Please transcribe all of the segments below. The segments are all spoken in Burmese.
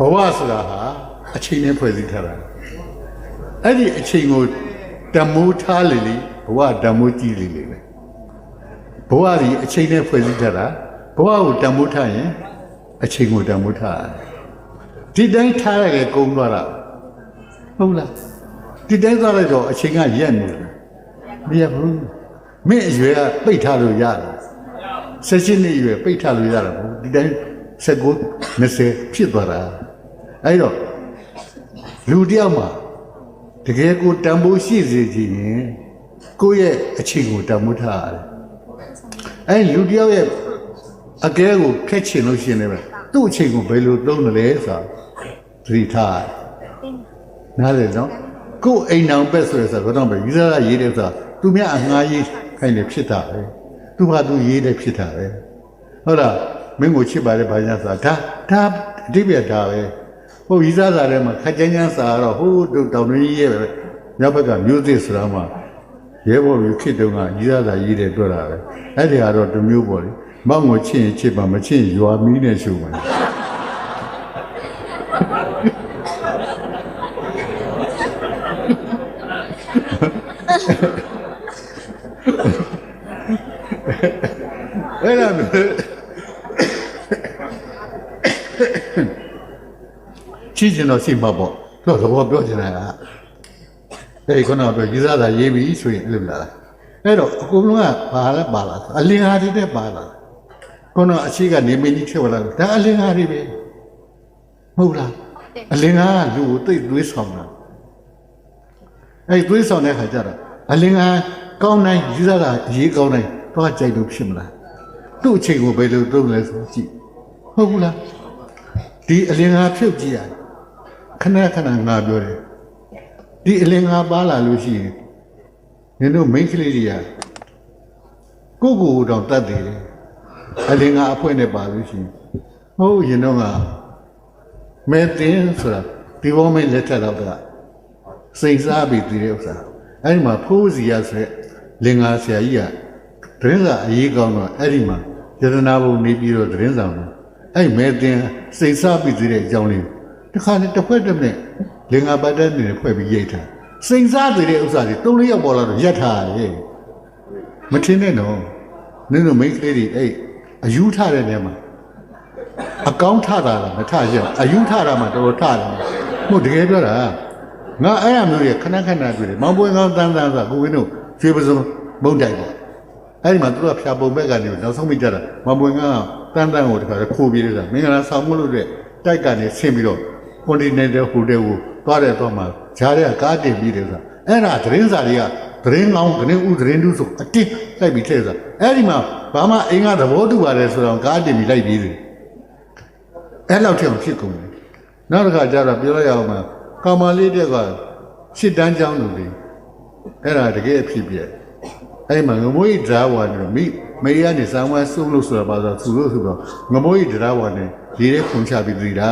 ဘဝဆိုတာဟာအချိန်နဲ့ဖွဲ့စည်းထားတာအဲ့ဒီအချိန်ကိုတမိုးထားလေလေဘဝတမိုးကြည့်လေလေပဲဘဝဒီအချိန်နဲ့ဖွဲ့စည်းထားတာဘဝကိုတမိုးထားရင်အချိန်ကိုတမိုးထားရတယ်ဒီတိုင်းထားရတဲ့ကုန်းသွားတာဟုတ်လားဒီတိုင်းသွားလိုက်တော့အချိန်ကရက်နေတယ်မရဘူးမင်းအရွယ်ကပိတ်ထားလို့ရတယ်ဆက်ရှင်နေအရွယ်ပိတ်ထားလို့ရတယ်ဘူးဒီတိုင်း19 20ဖြစ်သွားတာ အဲ့တော့လူတယောက်မှာတကယ်ကိုတန်ဖိုးရှိစေချင်ရင်ကိုယ့်ရဲ့အချိန်ကိုတန်ဖိုးထားရတယ်အဲ့လူတယောက်ရဲ့အကဲကိုဖက်ချင်လို့ရှိရင်လည်းသူ့အချိန်ကိုဘယ်လိုသုံးတယ်လဲဆိုတာသတိထားရတယ်နားလည်နော်ကိုယ်အိမ်အောင်ပက်ဆိုရဆိုတော့ဘယ်ယူဇာရေးတယ်ဆိုတာသူများအငှားရေးခိုင်းတယ်ဖြစ်တာပဲသူကသူရေးတယ်ဖြစ်တာပဲဟုတ်လားမင်းကိုချစ်ပါတယ်ဘာညာဆိုတာဒါဒါအတိပြတ်ဒါပဲ ဟိုယူဇာစာထဲမှာခက်ကြမ်းကြမ်းစာကတော့ဟိုတို့တောင်တွင်းကြီးရဲ့ပဲမြောက်ဘက်ကမျိုးစစ်ဆိုတာမှရဲဘော်တွေခေတ်တုန်းကယူဇာစာရေးတယ်တွေ့တာပဲအဲ့ဒီကတော့တစ်မျိုးပေါ့လေမောင်ကိုချစ်ရင်ချစ်ပါမချစ်ရင်ရွာမီးနဲ့ရှုပါအဲ့ဒါမျိုး ချစ်ချင်တော့ရှိမှာပေါ့တော့သဘောပြောချင်တာကအဲ့ဒီခုနကပြောယူဆတာရေးပြီဆိုရင်အဲ့လိုလားအဲ့တော့အကုန်လုံးကဘာလဲပါလားအလင်ဟာတွေနဲ့ပါလားခုနအရှိကနေမင်းကြီးဖြစ်လာတယ်ဒါအလင်ဟာတွေပဲမဟုတ်လားအလင်ဟာကလူကိုသိပ်သွေးဆောင်တာအဲ့ဒီသွေးဆောင်တဲ့ခါကျတော့အလင်ဟာကောင်းတိုင်းယူဆတာရေးကောင်းတိုင်းတော့ကြိုက်လို့ဖြစ်မလားသူ့အချိန်ကိုဘယ်လိုသုံးလဲဆိုကြည့်ဟုတ်ဘူးလားဒီအလင်ဟာဖြုတ်ကြည့်ရတယ် ခဏခဏငါပြောတယ်ဒီအလင်ဟာပါလာလို့ရှိရင်နင်တို့မိန်းကလေးတွေကကိုယ့်ကိုယ်တော့တတ်တယ်အလင်ဟာအဖွဲနဲ့ပါလို့ရှိရင်ဟုတ်ရင်တော့ကမဲတင်ဆိုတာဒီဘောမင်းလက်ထက်တော့ကစိတ်စားပြီးတည်တဲ့ဥစ္စာအဲ့ဒီမှာဖိုးစီရဆိုတဲ့လင်္ကာဆရာကြီးကတရင်စာအရေးကောင်းတော့အဲ့ဒီမှာယတနာဘုံနေပြီးတော့တရင်ဆောင်တော့အဲ့မဲတင်စိတ်စားပြီးတည်တဲ့အကြောင်းလေး တခါနဲ့တစ်ခွက်တစ်မိနစ်လင်္ကာပတ်တဲ့နေနဲ့ဖွဲ့ပြီးရိတ်ထားစိတ်စားတည်တဲ့ဥစ္စာတွေသုံးလေးရောက်ပေါ်လာတော့ရက်ထားရတယ်မထင်နဲ့တော့နင်တို့မိန်းကလေးတွေအဲ့အယူထားတဲ့နေရာမှာအကောင်းထတာလားမထရအောင်အယူထတာမှတော်တော်ထတယ်ဟုတ်တကယ်ပြောတာငါအဲ့အမျိုးတွေခဏခဏတွေ့တယ်မောင်ပွင့်ကောင်းတန်းတန်းဆိုကိုဝင်းတို့ရွှေပစုံမုံတိုက်ပေါ့အဲ့ဒီမှာသူကဖြာပုံဘက်ကနေနောက်ဆုံးမိကြတာမောင်ပွင့်ကောင်းတန်းတန်းကိုတခါခိုးပြေးတယ်ဆိုတာမင်္ဂလာဆောင်မှုလို့အတွက်တိုက်ကနေဆင်းပြီးတော့ continental hotel ကိုသွားတယ်တော့မှဂျားတဲ့ကားတင်ပြီးတယ်ဆိုတာအဲ့ဒါသတင်းစာတွေကသတင်းကောင်းသတင်းဥသတင်းတူးဆိုအတင်းလိုက်ပြီးထည့်ဆိုတာအဲ့ဒီမှာဘာမှအင်္ဂါသဘောတူပါတယ်ဆိုတော့ကားတင်ပြီးလိုက်ပြီးတယ်အဲ့လောက်ထအောင်ဖြစ်ကုန်တယ်နောက်တစ်ခါကျတော့ပြောလိုက်ရအောင်မှာကောင်မလေးတက်ကရှစ်တန်းချောင်းလူတွေအဲ့ဒါတကယ်အဖြစ်ပြက်အဲ့မှာငမိုးကြီးဒရာဝါနဲ့မိမေကနေစံဝါစုလို့ဆိုတာပါဆိုသူလို့ဆိုတော့ငမိုးကြီးဒရာဝါနဲ့ရေးတဲ့ခွန်ချပြီးတည်တာ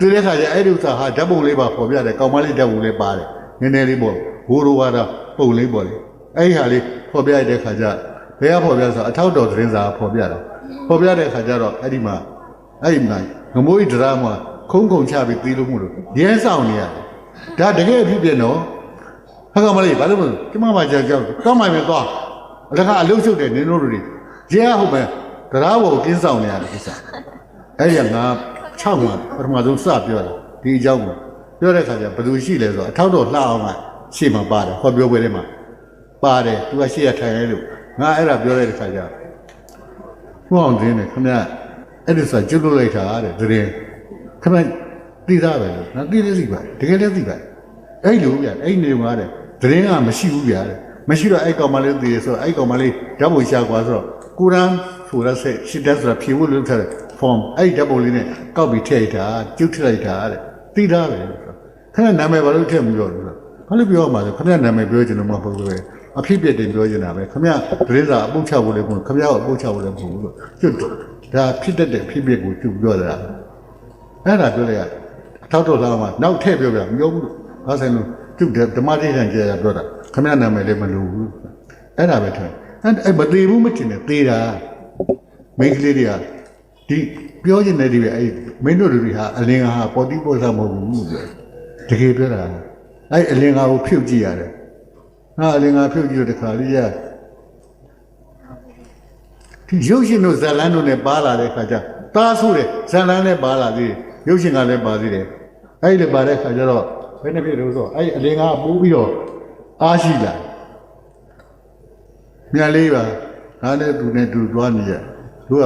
တည်တဲ့ခါကျအဲ့ဒီဥစ္စာဟာဓာတ်ပုံလေးပါပေါ်ပြတယ်ကောင်မလေးဓာတ်ပုံလေးပါတယ်နည်းနည်းလေးပေါ့ဘိုးတော်ကတော့ပုံလေးပေါ့လေအဲ့ဒီဟာလေးပေါ်ပြရတဲ့ခါကျဘယ်ကပေါ်ပြဆိုအထောက်တော်သတင်းစာပေါ်ပြတာပေါ်ပြတဲ့ခါကျတော့အဲ့ဒီမှာအဲ့ဒီမှာငမိုးကြီးဒရာမှာခုံးခုံချပြီးပြီးလို့မို့လို့ရဲဆောင်နေရတယ်ဒါတကယ်အဖြစ်ပြနော်ဟာကမလေးဘာလို့မလဲကျမမကြောက်ကြောက်တောင်းမှပဲသွားအလကအလုတ်ရှုပ်တယ်နင်တို့တွေရဲဟုတ်ပဲဒရာဘောကင်းဆောင်နေရတယ်ကိစ္စအဲ့ဒီကငါ 6မှာပထမဆုံးစပြောတာဒီအကြောင်းကိုပြောတဲ့ခါကျဘယ်သူရှိလဲဆိုတော့အထောက်တော်လှအောင်ကရှေ့မှာပါတယ်ဟောပြောပွဲထဲမှာပါတယ်သူကရှေ့ရထိုင်ရဲလို့ငါအဲ့ဒါပြောတဲ့ခါကျဘုအောင်တင်းတယ်ခင်ဗျအဲ့ဒီဆိုကျွတ်လို့လိုက်တာတဲ့တရင်ခင်ဗျသိသားပဲလို့နော်သိသိသိပါတကယ်လည်းသိပါအဲ့လိုဗျအဲ့နေမှာတဲ့တရင်ကမရှိဘူးဗျတဲ့မရှိတော့အဲ့ကောင်မလေးသိရဆိုအဲ့ကောင်မလေးဓာတ်ပုံရှာကွာဆိုတော့ကုရ်အာန်ဆိုရဆက်ရှစ်တက်ဆိုတာဖြေဖို့လုပ်ထားတဲ့ form အဲ့ဓာတ်ပုံလေးနဲ့ကောက်ပြီးထည့်လိုက်တာကျွတ်ထည့်လိုက်တာတဲ့သိသားပဲလို့ဆိုခင်ဗျနာမည်ဘာလို့ထည့်မပြောလို့လဲဘာလို့ပြောမှာလဲခင်ဗျနာမည်ပြောချင်လို့မဟုတ်ဘူးပဲအဖြစ်ပြက်တင်ပြောချင်တာပဲခင်ဗျဒရင်စာအပုတ်ချဖို့လည်းမဟုတ်ခင်ဗျကိုအပုတ်ချဖို့လည်းမဟုတ်ဘူးလို့ကျွတ်ဒါဖြစ်တတ်တဲ့ဖြစ်ပြက်ကိုသူပြောတာအဲ့ဒါပြောလိုက်ရအထောက်တော့လာမှနောက်ထည့်ပြောပြမပြောဘူးလို့ဘာဆိုင်လို့သူဓမ္မတိဋ္ဌာန်ကျေရပြောတာခင်ဗျနာမည်လည်းမလိုဘူးအဲ့ဒါပဲထင်အဲ့အဲ့မသေးဘူးမတင်နဲ့သေးတာမိန်းကလေးတွေကတ ဒီပြောချင်တဲ့ဒီပဲအဲ့မင်းတို့တွေဟာအလင်္ကာဟာပေါ်တိပေါ်စားမဟုတ်ဘူးပြောတကယ်ပြောတာအဲ့အလင်္ကာကိုဖြုတ်ကြည့်ရတယ်ဟာအလင်္ကာဖြုတ်ကြည့်တဲ့ခါလေးရဒီရုပ်ရှင်တို့ဇာလန်းတို့နဲ့ပါလာတဲ့ခါကျတားဆိုးတယ်ဇာလန်းနဲ့ပါလာသေးတယ်ရုပ်ရှင်ကလည်းပါသေးတယ်အဲ့ဒီပါတဲ့ခါကျတော့ဘယ်နှဖြစ်လို့ဆိုအဲ့အလင်္ကာပိုးပြီးတော့အားရှိလာမြန်လေးပါငါနဲ့သူနဲ့တူသွားနေရသူက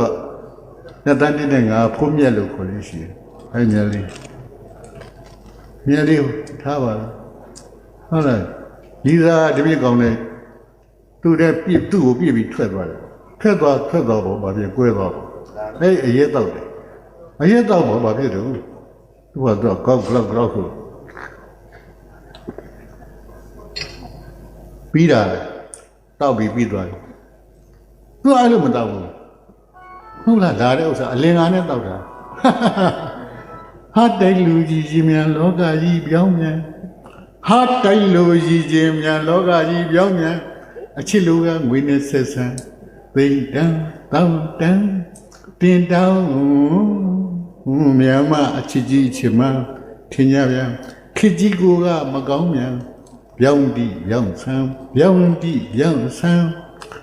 နှစ်တန်းတစ်နဲ့ငါဖုံးမြက်လို့ခေါ်လို့ရှိတယ်အဲ့မြက်လေးမြက်လေးကိုထားပါလားဟုတ်လားဒီသားတပြည့်ကောင်းတယ်သူတဲ့ပြစ်သူ့ကိုပြစ်ပြီးထွက်သွားတယ်ထွက်သွားထွက်သွားပေါ့ဗာပြကွဲသွားပေါ့အဲ့အရက်တော့တယ်အရက်တော့ပေါ့ဗာပြတယ်သူကတော့ကောက်ကောက်ကောက်ဆိုပြီးတာလေတောက်ပြီးပြီးသွားတယ်သူအဲ့လိုမတောက်ဘူး ဟုတ်လားဒါတဲ့ဥစ္စာအလင်္ကာနဲ့တောက်တာဟာတိုက်လူကြီးကြီးမြန်လောကကြီးပြောင်းမြန်ဟာတိုက်လူကြီးကြီးမြန်လောကကြီးပြောင်းမြန်အချစ်လူကငွေနဲ့ဆက်ဆံသိတန်းတောင်းတန်းတင်တောင်းမြန်မာအချစ်ကြီးချစ်မထင်ကြဗျာခစ်ကြီးကိုကမကောင်းမြန်ပြောင်းတိပြောင်းဆန်းပြောင်းတိပြောင်းဆန်း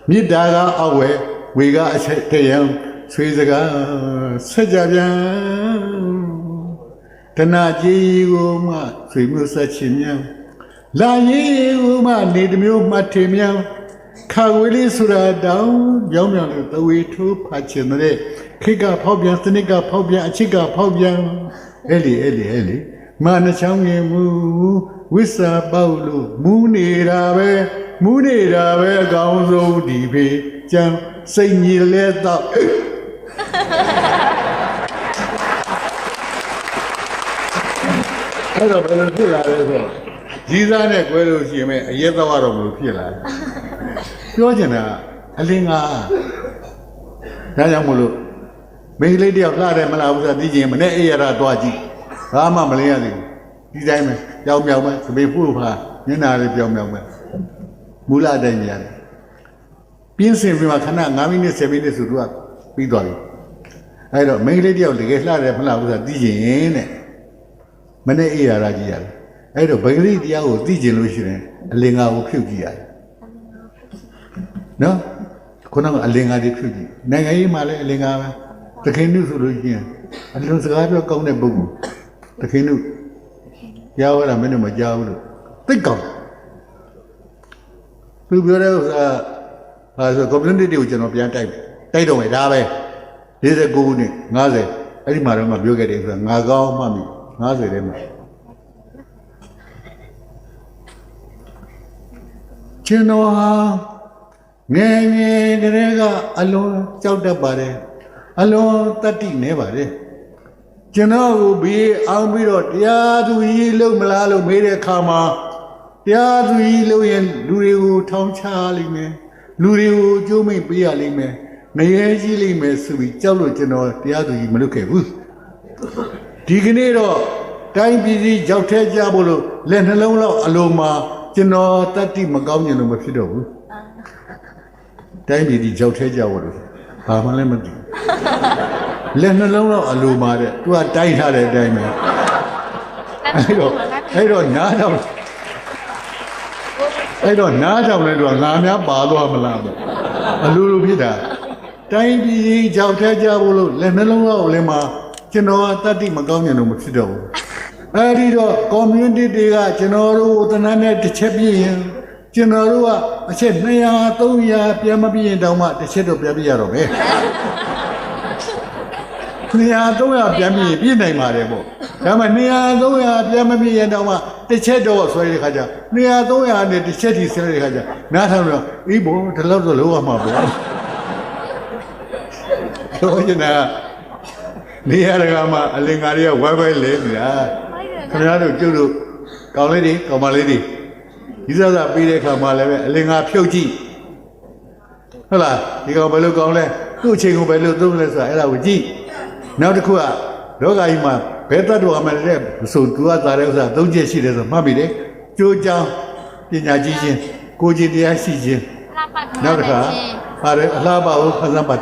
မြစ်တာကအဝဲဝေကအချက်တရံ ဆွေစကားဆက်ကြပြန်တနာကြီးကိုမှဆွေမျိုးဆက်ချင်မြန်လာရေးကိုမှနေတစ်မျိုးမှတ်ထင်မြန်ခါဝေးလေးဆိုတာတောင်းပြောင်းပြောင်းလို့သဝေထိုးဖတ်ချင်တဲ့ခိကဖောက်ပြန်စနစ်ကဖောက်ပြန်အချစ်ကဖောက်ပြန်အဲ့လေအဲ့လေအဲ့လေမာနှချောင်းငင်မူဝိစာပေါက်လို့မူးနေတာပဲမူးနေတာပဲအကောင်းဆုံးဒီဖေကြံစိတ်ညီလဲတော့ အဲ့တော့ဘယ်လိုဖြစ်လာလဲဆိုတော့ကြီးစားနဲ့ကွဲလို့ရှိရင်မဲ့အရက်တော့တော့မလို့ဖြစ်လာတယ်ပြောချင်တာအလင်းကဒါကြောင့်မလို့မိန်းကလေးတယောက်လှတယ်မလားဘူးဆိုတာသိချင်မနဲ့အေးရတာတွားကြည့်ဘာမှမလင်းရသေးဘူးဒီတိုင်းပဲကြောင်မြောင်ပဲသပေဖူးဖာမျက်နာလေးပြောင်မြောင်ပဲမူလတိုင်းကြီးရတယ်ပြင်းစင်ပြီးမှခဏ9မိနစ်10မိနစ်ဆိုတော့ပြီးသွားပြီအဲ့တော့မိန်းကလေးတယောက်တကယ်လှတယ်မလားဘူးဆိုတာသိချင်တဲ့ မနဲ့အေးရတာကြီးရတယ်အဲ့တော့ဗဂရိတရားကိုသိကျင်လို့ရှိရင်အလင်္ကာကိုဖြုတ်ကြည့်ရတယ်နော်ခုနကအလင်္ကာတွေဖြုတ်ကြည့်နိုင်ငံရေးမှာလည်းအလင်္ကာပဲတခင်နုဆိုလို့ရှိရင်အလုံးစကားပြောကောင်းတဲ့ပုဂ္ဂိုလ်တခင်နုကြားရတာမင်းတို့မကြားဘူးလို့သိကောင်းသူပြောတဲ့ဥစ္စာဟာဆို community ကိုကျွန်တော်ပြန်တိုက်မယ်တိုက်တော့မယ်ဒါပဲ49ခုနှစ်50အဲ့ဒီမှာတော့မှပြောခဲ့တယ်ဆိုတာငါကောင်းမှပြီ 50ထဲမှာကျွန်တော်ဟာငယ်ငယ်ကလေးကအလွန်ကြောက်တတ်ပါတယ်အလွန်တတ္တိနေပါတယ်ကျွန်တော်ကိုဘေးအောင်ပြီးတော့တရားသူကြီးလုံမလားလို့မေးတဲ့အခါမှာတရားသူကြီးလုံရင်လူတွေကိုထောင်ချလိမ့်မယ်လူတွေကိုကြိုးမိတ်ပေးရလိမ့်မယ်ငရဲကြီးလိမ့်မယ်ဆိုပြီးကြောက်လို့ကျွန်တော်တရားသူကြီးမလုပ်ခဲ့ဘူး ဒီကနေ့တော့တိုင်းပြည်ကြီးရောက်ထဲကြဖို့လို့လက်နှလုံးလောက်အလုံးမှာကျွန်တော်တတ္တိမကောင်းမြင်လို့မဖြစ်တော့ဘူးတိုင်းပြည်ကြီးရောက်ထဲကြဖို့လို့ဘာမှလည်းမသိဘူးလက်နှလုံးလောက်အလုံးမှာတဲ့သူကတိုင်းထားတဲ့အတိုင်းပဲအဲ့တော့အဲ့တော့နားတော့အဲ့တော့နားထောင်လဲတော့ငါများပါသွားမလားပေါ့အလိုလိုဖြစ်တာတိုင်းပြည်ကြီးကြောက်ထဲကြဖို့လို့လက်နှလုံးလောက်လည်းမှာ ကျွန်တော်ကတတ္တိမကောင်းမြင်လို့မဖြစ်တော့ဘူးအဲ့ဒီတော့ community တွေကကျွန်တော်တို့ကိုတနတ်နဲ့တစ်ချက်ပြည့်ရင်ကျွန်တော်တို့ကအချက်200 300ပြန်မပြည့်ရင်တောင်မှတစ်ချက်တော့ပြန်ပြည့်ရတော့မယ်200 300ပြန်ပြည့်ရင်ပြည့်နိုင်ပါတယ်ပေါ့ဒါမှ200 300ပြန်မပြည့်ရင်တောင်မှတစ်ချက်တော့ဆွဲတဲ့ခါကျ200 300နဲ့တစ်ချက်ထိဆွဲတဲ့ခါကျနားထောင်တော့အေးဘောဒီလောက်တော့လုံးဝမှာပေါ့ပြောနေတာ နေရာတကာမှာအလင်္ကာတွေကဝဲဝဲလဲနေတာခင်ဗျားတို့ကျုပ်တို့ကောင်းလေးတွေကောင်းမလေးတွေဒီစားစားပေးတဲ့ခါမှာလည်းပဲအလင်္ကာဖြုတ်ကြည့်ဟုတ်လားဒီကောင်ဘယ်လိုကောင်းလဲသူ့အချိန်ကိုဘယ်လိုသုံးလဲဆိုတာအဲ့ဒါကိုကြည့်နောက်တစ်ခုကလောကကြီးမှာဘယ်တတ်တော်မှလည်းဆိုသူကသားတဲ့ဥစ္စာသုံးချက်ရှိတယ်ဆိုမှတ်ပြီလေကြိုးကြောင်းပညာကြီးခြင်းကိုယ်ကျင့်တရားရှိခြင်းနောက်တစ်ခါပါတယ်အလားပါဘူးဖန်ဆန်းပါ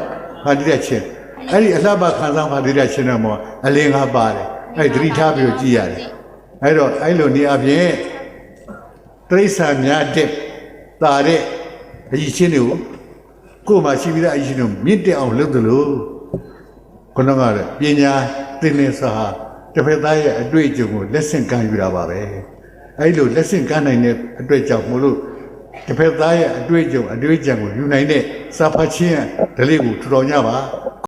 ဖန်တီးတဲ့ချင်း အဲ့ဒီအလှပခံစားပါသေးတဲ့ရှင်တော်မောအလင်းငါပါတယ်အဲ့ဒီသတိထားပြီးတော့ကြည်ရတယ်အဲ့တော့အဲ့လိုနေအပြင်တိရစ္ဆာန်များတဲ့တာတဲ့အကြီးချင်းတွေကိုကိုယ်မှာရှိပြီးသားအကြီးချင်းတွေကိုမြင့်တက်အောင်လုပ်တယ်လို့ခုနကလည်းပညာသင်နေစာတစ်ဖက်သားရဲ့အတွေ့အကြုံကိုလက်ဆင့်ကမ်းယူတာပါပဲအဲ့လိုလက်ဆင့်ကမ်းနိုင်တဲ့အတွေ့အကြုံမို့လို့တစ်ဖက်သားရဲ့အတွေ့အကြုံအတွေ့အကြံကိုယူနိုင်တဲ့စာဖတ်ခြင်းဓလေ့ကိုထူထောင်ကြပါ